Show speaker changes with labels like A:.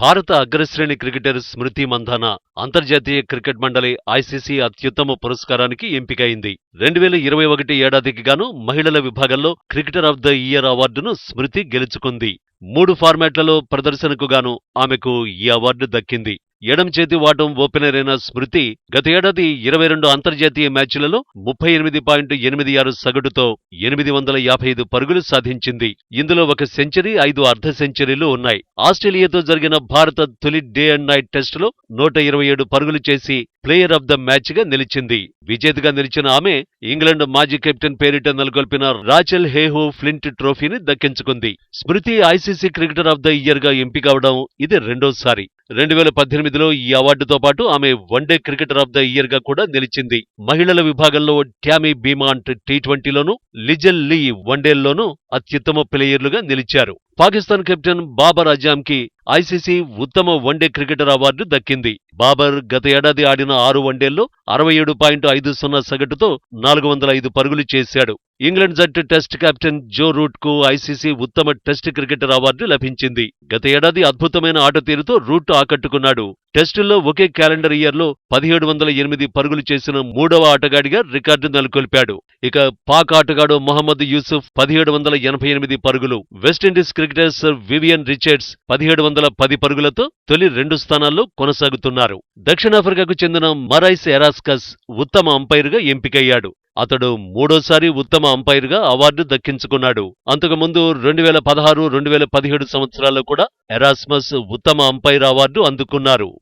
A: భారత అగ్రశ్రేణి క్రికెటర్ స్మృతి మంధాన అంతర్జాతీయ క్రికెట్ మండలి ఐసీసీ అత్యుత్తమ పురస్కారానికి ఎంపికైంది. రెండు వేల ఇరవై ఒకటి ఏడాదికి గాను మహిళల విభాగంలో క్రికెటర్ ఆఫ్ ద ఇయర్ అవార్డును స్మృతి గెలుచుకుంది. మూడు ఫార్మాట్లలో ప్రదర్శనకు గాను ఆమెకు ఈ అవార్డు దక్కింది. ఎడం చేతి వాటం ఓపెనర్ అయిన స్మృతి గత ఏడాది ఇరవై రెండు అంతర్జాతీయ మ్యాచ్లలో ముప్పై ఎనిమిది పాయింట్ ఎనిమిది ఆరు సగటుతో ఎనిమిది వందల యాభై ఐదు పరుగులు సాధించింది. ఇందులో ఒక సెంచరీ ఐదు అర్ధ సెంచరీలు ఉన్నాయి. ఆస్ట్రేలియాతో జరిగిన భారత తొలి డే అండ్ నైట్ టెస్టులో నూట ఇరవై ఏడు పరుగులు చేసి ప్లేయర్ ఆఫ్ ద మ్యాచ్గా నిలిచింది. విజేతగా నిలిచిన ఆమె ఇంగ్లాండ్ మాజీ కెప్టెన్ పేరిట నెలకొల్పిన రాచెల్ హేహో ఫ్లింట్ ట్రోఫీని దక్కించుకుంది. Smriti ICC cricketer of the ఇయర్గా ఎంపికవడం ఇది రెండోసారి. రెండు వేల పద్దెనిమిదిలో ఈ అవార్డుతో పాటు ఆమె one day cricketer of the ఇయర్గా కూడా నిలిచింది. మహిళల విభాగంలో ట్యామీ బీమాంట్ టీ ట్వంటీలోనూ లిజల్ లీ వన్డేల్లోనూ అత్యుత్తమ ప్లేయర్లుగా నిలిచారు. పాకిస్తాన్ కెప్టెన్ బాబర్ అజాంకి ఐసీసీ ఉత్తమ వన్డే క్రికెటర్ అవార్డు దక్కింది. బాబర్ గత ఏడాది ఆడిన ఆరు వన్డేల్లో అరవై ఏడు పాయింట్ ఐదు సున్నా సగటుతో నాలుగు వందల ఐదు పరుగులు చేశాడు. ఇంగ్లాండ్ జట్టు టెస్ట్ కెప్టెన్ జో రూట్కు ఐసీసీ ఉత్తమ టెస్ట్ క్రికెటర్ అవార్డు లభించింది. గత ఏడాది అద్భుతమైన ఆట తీరుతో రూట్ ఆకట్టుకున్నాడు. టెస్టుల్లో ఒకే క్యాలెండర్ ఇయర్లో పదిహేడు వందల ఎనిమిది పరుగులు చేసిన మూడవ ఆటగాడిగా రికార్డు నెలకొల్పాడు. ఇక పాక్ ఆటగాడు మొహమ్మద్ యూసుఫ్ పదిహేడు వందల ఎనభై ఎనిమిది పరుగులు. వెస్టిండీస్ క్రికెటర్స్ వివియన్ రిచర్డ్స్ పదిహేడు వందల పది పరుగులతో తొలి రెండు స్థానాల్లో కొనసాగుతున్నారు. దక్షిణాఫ్రికాకు చెందిన మరైస్ ఎరాస్కస్ ఉత్తమ అంపైరుగా ఎంపికయ్యాడు. అతడు మూడోసారి ఉత్తమ అంపైరుగా అవార్డు దక్కించుకున్నాడు. అంతకుముందు రెండు వేల పదహారు రెండు వేల పదిహేడు సంవత్సరాల్లో కూడా ఎరాస్మస్ ఉత్తమ అంపైర్ అవార్డు అందుకున్నారు.